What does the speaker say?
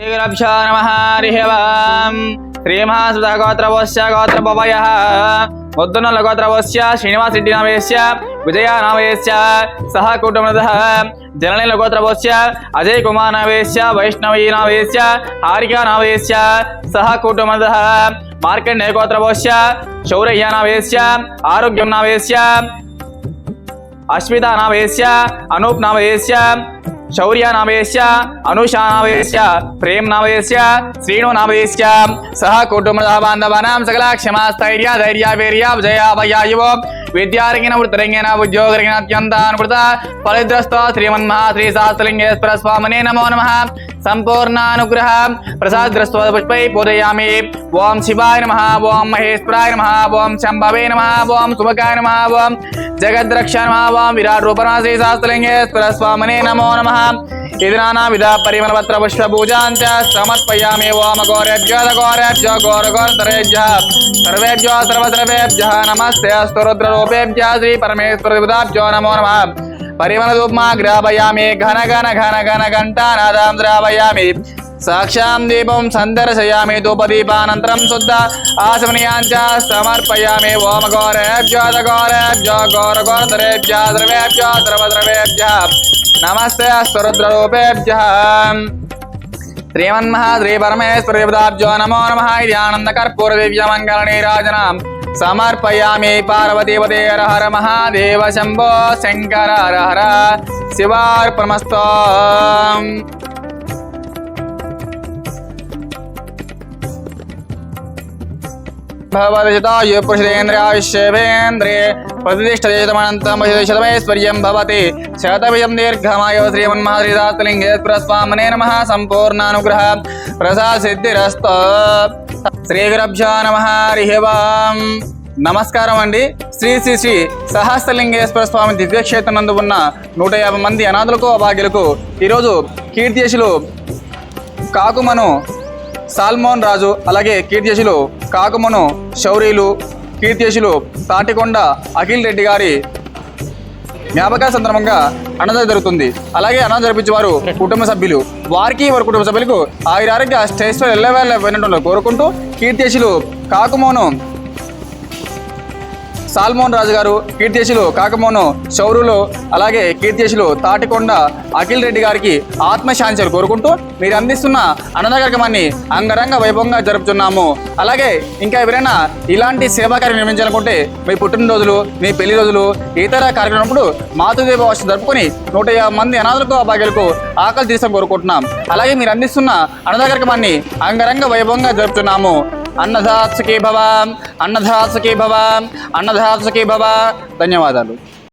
श्रीगुरभ्यो नमः हरिहवाम् श्रीमहासुतः गोत्रवस्य गोत्रपवयः मुद्दनलगोत्रवस्य श्रीनिवासरेड्डिनामयस्य विजयानामयस्य सह कुटुम्बतः जननीलगोत्रवस्य अजयकुमारनामयस्य वैष्णवीनामयस्य हारिकानामयस्य सह कुटुम्बतः मार्कण्डेयगोत्रवस्य शौर्यनामयस्य आरोग्यं नामयस्य अश्वितानामयस्य अनूपनामयस्य शौर्य नामेश अनुषा नामेश प्रेम नामेश श्रीणु नामेश सह कुटुंब बांधवा सकला क्षमास्थर्य धैर्य, वीर्य जया वयाय विद्यारंगण वृतरंगण उद्योग अत्यंत अनुत फलिद्रस्त श्रीमन्म श्री शास्त्रलिंगेश्वर स्वामने नमो नम। संपूर्णानुग्रह प्रसाद ग्रस्व पुष्प पूजयामे ओं शिवाय नम ओं महेश्वराय नम ओं शंभवे नम ओं सुभकाय नम ओं जगद्रक्ष नम ओं विराट रूपना श्री शास्त्रलिंगेश्वर स्वामने नमो नम। चित्रानाम विदा परिमलपत्र पुष्प पूजांच समर्पयामे वामगौरेभ्यो गौरेभ्यो गौरगौरतरेभ्य। सर्वेभ्यो सर्वसर्वेभ्यः नमस्ते अस्तु रुद्ररूपेभ्यः श्री परमेश्वरदेवताभ्यो नमो नमः। परिमलधूपमा ग्रापयामि, घन घन घन घन घण्टानादां द्रापयामि साक्षां दीपं सन्दर्शयामि, धूपदीपानन्तरं शुद्ध आसमनीयाञ्च समर्पयामि। ओम गौरेभ्यो गौरेभ्यो गौरगौरधरेभ्यः सर्वेभ्यो सर्वद्रवेभ्यः నమస్తే స్వరుద్రరూపేభ్య శ్రీమన్మహా శ్రీ నమో నమ ఇది ఆనంద కర్పూర దివ్య సమర్పయామి పార్వతీపదే హర మహాదేవ శంభో శంకర హర హర శివార్పణమస్తో భవతితాయు పురుషేంద్రియాయుష్యేంద్రే ప్రతిష్టదేశమనంతమశతమైశ్వర్యం భవతి శతవిజం దీర్ఘమాయ శ్రీమన్మహాశ్రీదాతలింగేశ్వర స్వామినే నమ సంపూర్ణానుగ్రహ ప్రసాద్ సిద్ధిరస్త శ్రీ గురభ్యో నమ హరి ఓం నమస్కారం అండి। శ్రీ శ్రీ శ్రీ సహస్రలింగేశ్వర స్వామి దివ్యక్షేత్రం ఉన్న నూట యాభై మంది అనాథులకు అభాగ్యులకు ఈరోజు కీర్తిశులు కాకుమను సాల్మోన్ రాజు అలాగే కీర్తిశులు కాకుమను శౌరీలు కీర్తిశులు తాటికొండ అఖిల్ రెడ్డి గారి జ్ఞాపక సందర్భంగా అన్నదానం జరుగుతుంది. అలాగే అన్నదానం జరిపించే వారు కుటుంబ సభ్యులు. వారికి వారి కుటుంబ సభ్యులకు ఆయురారోగ్య స్టేజ్ వెళ్ళవేళ్ళ వినటంలో కోరుకుంటూ కీర్తిశులు కాకుమోను సాల్మోన్ రాజు గారు కీర్తిశులు కాకమోను శౌరులు అలాగే కీర్తిశులు తాటికొండ అఖిల్ రెడ్డి గారికి ఆత్మశాంతులు కోరుకుంటూ మీరు అందిస్తున్న అన్నద కార్యక్రమాన్ని అంగరంగ వైభవంగా జరుపుతున్నాము. అలాగే ఇంకా ఎవరైనా ఇలాంటి సేవా కార్యం నిర్వహించాలనుకుంటే మీ పుట్టినరోజులు మీ పెళ్ళి రోజులు ఇతర కార్యక్రమప్పుడు మాతృదేవ వర్షం జరుపుకొని నూట యాభై మంది అనాథులకు అభాగ్యులకు ఆకలి తీసం కోరుకుంటున్నాం. అలాగే మీరు అందిస్తున్న అన్నద కార్యక్రమాన్ని అంగరంగ వైభవంగా జరుపుతున్నాము. అన్నదాత్సుకి భవ అన్నదాత్సుకి భవ అన్నదాత్సుకి భవ. ధన్యవాదాలు.